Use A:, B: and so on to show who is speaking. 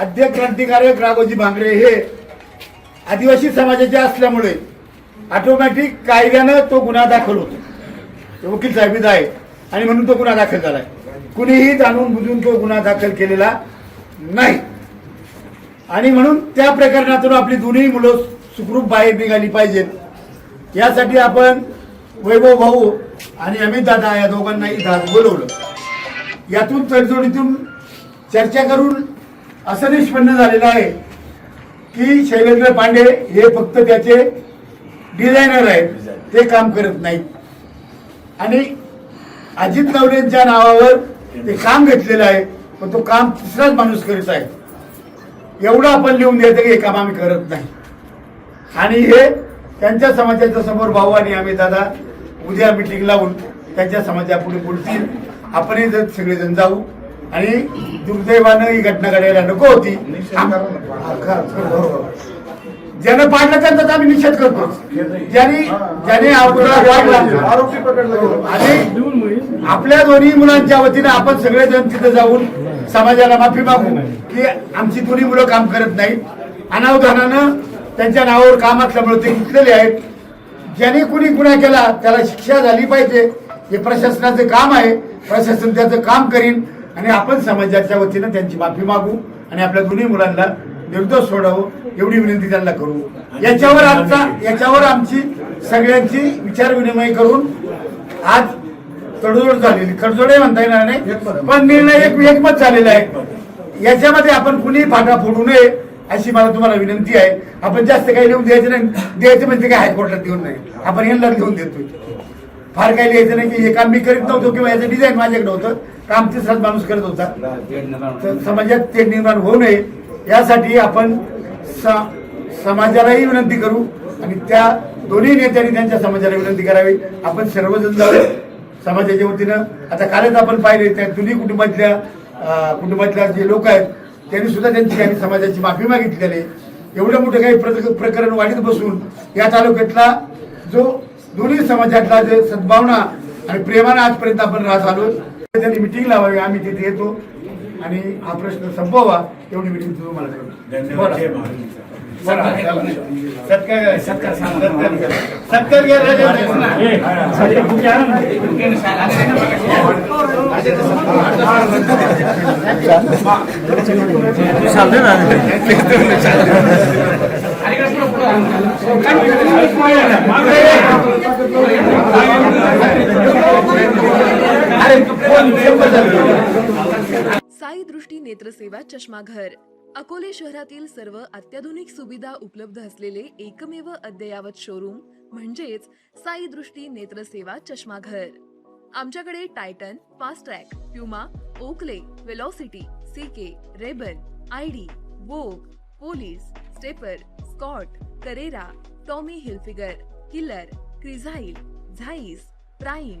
A: आद्य क्रांतिकारक राघोजी भांगरे हे आदिवासी समाजाचे असल्यामुळे ऑटोमॅटिक कायद्यानं तो गुन्हा दाखल होतो. तो वकील साहेबीचा आहे आणि म्हणून तो गुन्हा दाखल झालाय. कुणीही जाणून बुजून तो गुन्हा दाखल केलेला नाही. आणि म्हणून त्या प्रकरणातून आपली दोन्ही मुलं सुखरूप बाहेर निघाली पाहिजेत. यासाठी आपण वैभव भाऊ आणि अमित दादा या दोघांनाही धास बोलवलं. यातून तडजोडीतून चर्चा करून असं निष्पन्न झालेलं आहे की शैलेंद्र पांडे हे फक्त त्याचे डिझायनर आहेत. ते काम करत नाहीत. आणि अजित नवलेंच्या नावावर ते काम घेतलेलं आहे पण तो काम तिसराच माणूस करीत आहे. एवढं आपण लिहून द्यायचं की हे काम आम्ही करत नाही. आणि हे त्यांच्या समाजाच्या समोर भाऊ आणि आम्ही दादा उद्या मिटिंग लावून त्यांच्या समाजापुढे बोलतील. आपणही जर सगळेजण जाऊ. आणि दुर्दैवानं ही घटना घडायला नको होती. ज्यानं पाडलं त्यांचा आम्ही निषेध करतो ज्यांनी ज्याने. आणि आपल्या दोन्ही मुलांच्या वतीने आपण सगळेजण तिथे जाऊन समाजाला माफी मागू की आमची दोन्ही मुलं काम करत नाहीत. अनावधानानं त्यांच्या नावावर काम असल्यामुळे ते घेतलेले आहेत. ज्याने कुणी गुन्हा केला त्याला शिक्षा झाली पाहिजे. हे प्रशासनाचं काम आहे. प्रशासन त्याचं काम करीन. आणि आपण समाजाच्या वतीनं त्यांची माफी मागू आणि आपल्या दोन्ही मुलांना निर्दोष सोडावं एवढी विनंती त्यांना करू. याच्यावर आमचा याच्यावर आमची सगळ्यांची विचार विनिमय करून आज तडजोड झालेली तडजोडही म्हणता येणार नाही पण निर्णय एक एकमत झालेला आहे. याच्यामध्ये आपण कुणी फाटा फोडू नये अशी मला तुम्हाला विनंती आहे. आपण जास्त काही लिहून द्यायचं नाही. द्यायचं म्हणजे काय हायकोर्टात देऊन नाही. आपण यांना लिहून देतोय. फार काही लिहायचं नाही की हे काम मी करीत नव्हतो किंवा याचं डिझाईन माझ्याकडे होतं. काम तिसराच माणूस करत होता. तर समाजात ते निर्माण होऊ नये. यासाठी आपण समाजालाही विनंती करू आणि त्या दोन्ही नेत्यांनी त्यांच्या समाजाला विनंती करावी. आपण सर्वजण जाऊ. समाजाच्या वतीनं आता कालच आपण पाहिले त्या दोन्ही कुटुंबातल्या कुटुंबातल्या जे लोक आहेत त्यांनी सुद्धा त्यांची आणि समाजाची माफी मागितलेली आहे. एवढं मोठं काही प्रक- प्रकरण वाढीत बसून या तालुक्यातला जो दोन्ही समाजातला जे सद्भावना आणि प्रेमानं आजपर्यंत आपण राहत आलो त्यांनी मिटिंग लावावी आम्ही तिथे येतो. आणि हा प्रश्न संपवा एवढी मिटिंग बोला. बोला. सत्कार. सत्कार सत्कार घ्या.
B: साई दृष्टी नेत्रसेवा चष्माघर. अकोले शहरातील सर्व अत्याधुनिक सुविधा उपलब्ध असलेले एकमेव अद्ययावत शोरूम म्हणजेच साई दृष्टी नेत्रसेवा चष्माघर. आमच्याकडे Titan Fastrack Puma Oakley velocity CK Ray-Ban ID Vogue Police Stepper Scott Carrera Tommy Hilfiger Killer Crizal Zeiss Prime